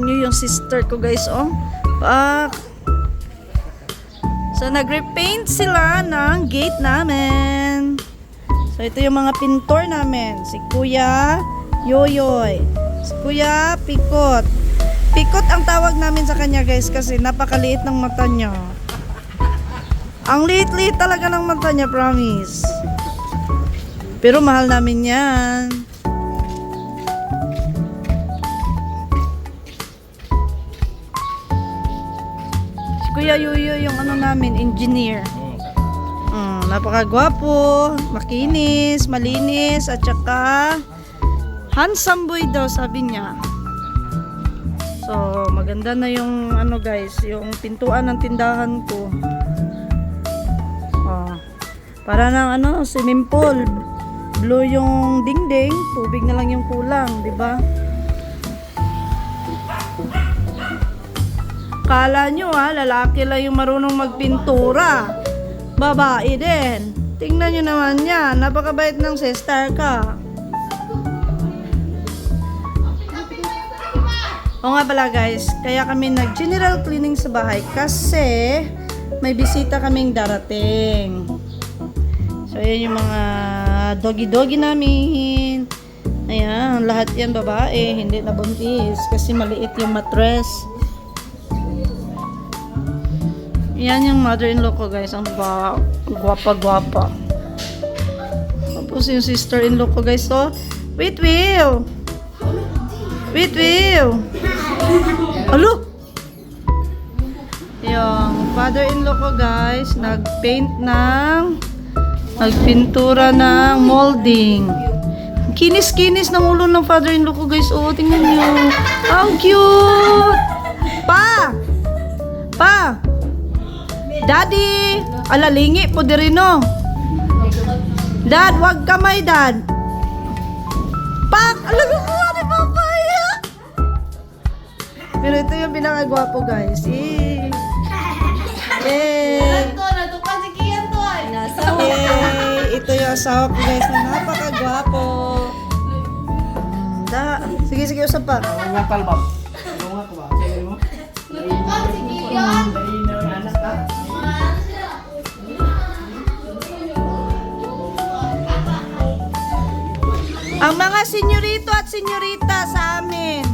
tingnan nyo yung sister ko guys, oh. Pak. So, nag-repaint sila ng gate namin. So, ito yung mga pintor namin. Si Kuya Yoyoy. Si Kuya Pikot. Pikot ang tawag namin sa kanya guys kasi napakaliit ng mata niya. Ang liit-liit talaga ng mata niya, promise. Pero mahal namin yan. Kuya Yuyo yung ano namin, engineer. Mm, napakagwapo, makinis, malinis, at saka handsome boy daw sabi niya. So, maganda na yung ano guys, yung pintuan ng tindahan ko. Oh, para ng ano, swimming pool. Blue yung dingding, tubig na lang yung kulang, di ba? Kala nyo ha, lalaki lang yung marunong magpintura. Babae din. Tingnan nyo naman yan, napakabait ng sister ka. O nga pala guys, kaya kami nag-general cleaning sa bahay kasi may bisita kaming darating. So, ayan yung mga doggy-doggy namin. Ayan, lahat yan babae, hindi na buntis kasi maliit yung mattress. Yan yung mother-in-law ko guys, ang gwapa-gwapa. Tapos yung sister-in-law ko guys, so, wait, Will! Wait, Will! Alo! Yung father-in-law ko guys, nag-paint ng nagpintura ng molding. Kinis-kinis ng ulo ng father-in-law ko guys. Oh, tingnan niyo. How cute! Pa! Pa! Daddy! Alalingi po di rin no. Dad, wag kamay, dad. Pak! Alaga ko, ni papaya! Pero ito yung pinakagwapo, guys. Eh. Eh. Eh, ito yung asawa ko, guys, na napakagwapo. Da, sige, sige, usap pa. Mga talbab. Mga ko ba? Sige mo. Senyorito at senyorita sa amin.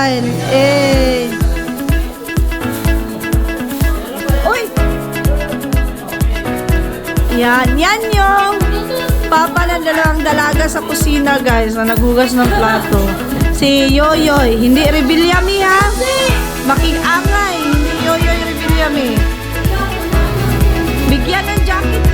Eh. Uy! Yan, yan yung papa ng dalawang dalaga sa kusina, guys, na naghugas ng plato. Si Yoyoy, hindi Rebillami, ha? Makiangay, hindi Yoyoy Rebillami. Bigyan ng jacket